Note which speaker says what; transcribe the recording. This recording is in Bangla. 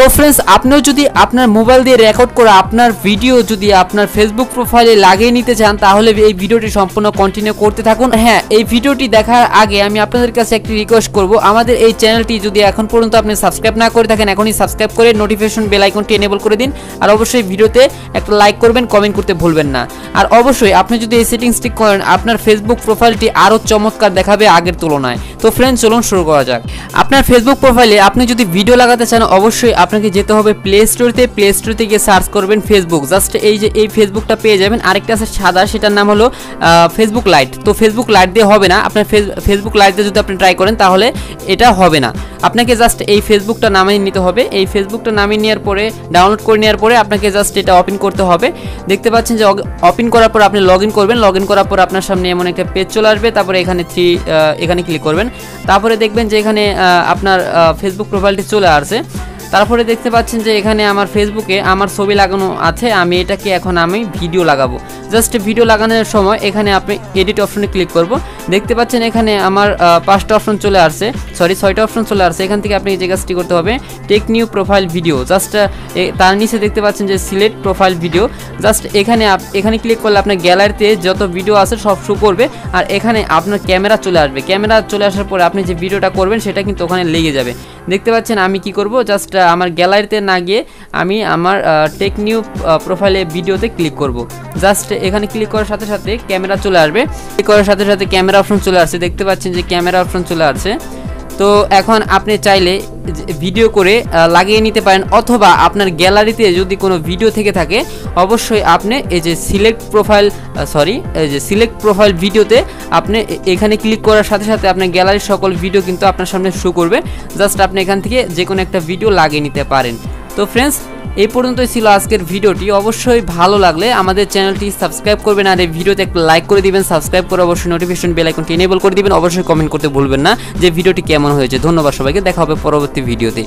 Speaker 1: তো ফ্রেন্ডস আপনিও যদি আপনার মোবাইল দিয়ে রেকর্ড করা আপনার ভিডিও যদি আপনার ফেসবুক প্রোফাইলে লাগিয়ে নিতে চান, তাহলে এই ভিডিওটি সম্পূর্ণ কন্টিনিউ করতে থাকুন। হ্যাঁ এই ভিডিওটি দেখার আগে আমি আপনাদের কাছে একটি রিকোয়েস্ট করব। আমাদের এই চ্যানেলটি যদি এখন পর্যন্ত আপনি সাবস্ক্রাইব না করে থাকেন, এখনই সাবস্ক্রাইব করে নোটিফিকেশন বেল আইকনটি এনেবল করে দিন। আর অবশ্যই ভিডিওতে একটা লাইক করবেন কমেন্ট করতে ভুলবেন না। আর অবশ্যই আপনি যদি এই সেটিংসটি করেন, আপনার ফেসবুক প্রোফাইলটি আরও চমৎকার দেখাবে আগের তুলনায়। তো ফ্রেন্ডস চলুন শুরু করা যাক। আপনার ফেসবুক প্রোফাইলে আপনি যদি ভিডিও লাগাতে চান, অবশ্যই আপনাকে যেতে হবে প্লে স্টোরতে প্লে স্টোরতে গিয়ে সার্চ করবেন ফেসবুক জাস্ট এই যে, এই ফেসবুকটা পেয়ে যাবেন। আরেকটা আছে সাদা, সেটার নাম হলো ফেসবুক লাইট তো ফেসবুক লাইট দিয়ে হবে না। আপনার ফেসবুক লাইট দিয়ে যদি আপনি ট্রাই করেন, তাহলে এটা হবে না। আপনাকে জাস্ট এই ফেসবুকটা নামিয়ে নিতে হবে। এই ফেসবুকটা নামিয়ে নেওয়ার পরে ডাউনলোড করে নেওয়ার পরে আপনাকে জাস্ট এটা ওপেন করতে হবে। দেখতে পাচ্ছেন যে ওপেন করার পর আপনি লগ করবেন। লগ করার পর আপনার সামনে এমন একটা পেজ চলে আসবে। তারপরে এখানে থ্রি এখানে ক্লিক করবেন। তারপরে দেখবেন যে এখানে আপনার ফেসবুক প্রোফাইলটি চলে আসছে। তারপরে দেখতে পাচ্ছেন যে এখানে আমার ফেসবুকে আমার ছবি লাগানো আছে, আমি এটাকে এখন আমি ভিডিও লাগাবো। জাস্ট ভিডিও লাগানোর সময় এখানে আপনি এডিট অপশনে ক্লিক করব। দেখতে পাচ্ছেন এখানে আমার পাঁচটা অপশন চলে আসছে সরি ছয়টা অপশন চলে আসছে। এখান থেকে আপনি যে কাজটি করতে হবে take new profile video just তার নিচে দেখতে পাচ্ছেন যে সিলেক্ট প্রোফাইল ভিডিও জাস্ট এখানে এখানে ক্লিক করলে আপনার গ্যালারিতে যত ভিডিও আছে সব শো করবে, আর এখানে আপনার ক্যামেরা চলে আসবে। ক্যামেরা চলে আসার পরে আপনি যে ভিডিওটা করবেন, সেটা কিন্তু ওখানে লেগে যাবে। দেখতে পাচ্ছেন আমি কি করব? জাস্ট আমার গ্যালারিতে না গিয়ে আমি আমার টেক নিউ প্রোফাইলে ভিডিওতে ক্লিক করব। জাস্ট এখানে ক্লিক করার সাথে সাথে ক্যামেরা চলে আসবে। ক্লিক করার সাথে সাথে ক্যামেরা অপশন চলে আসছে। দেখতে পাচ্ছেন যে ক্যামেরা অপশন চলে আসছে। তো এখন আপনি চাইলে ভিডিও করে লাগিয়ে নিতে পারেন, অথবা আপনার গ্যালারিতে যদি কোনো ভিডিও থেকে থাকে, অবশ্যই আপনি এই যে সিলেক্ট প্রোফাইল সরি এই যে সিলেক্ট প্রোফাইল ভিডিওতে আপনি এখানে ক্লিক করার সাথে সাথে আপনার গ্যালারির সকল ভিডিও কিন্তু আপনার সামনে শো করবে। জাস্ট আপনি এখান থেকে যে কোনো একটা ভিডিও লাগিয়ে নিতে পারেন। তো ফ্রেন্ডস এই পর্যন্তই ছিল আজকের ভিডিওটি। অবশ্যই ভালো লাগলে আমাদের চ্যানেলটি সাবস্ক্রাইব করবেন আর এই ভিডিওতে একটা লাইক করে দিবেন, সাবস্ক্রাইব করে অবশ্যই নোটিফিকেশন বেল আইকনটি এনেবল করে দিবেন। অবশ্যই কমেন্ট করতে ভুলবেন না যে ভিডিওটি কেমন হয়েছে। ধন্যবাদ সবাইকে, দেখা হবে পরবর্তী ভিডিওতে।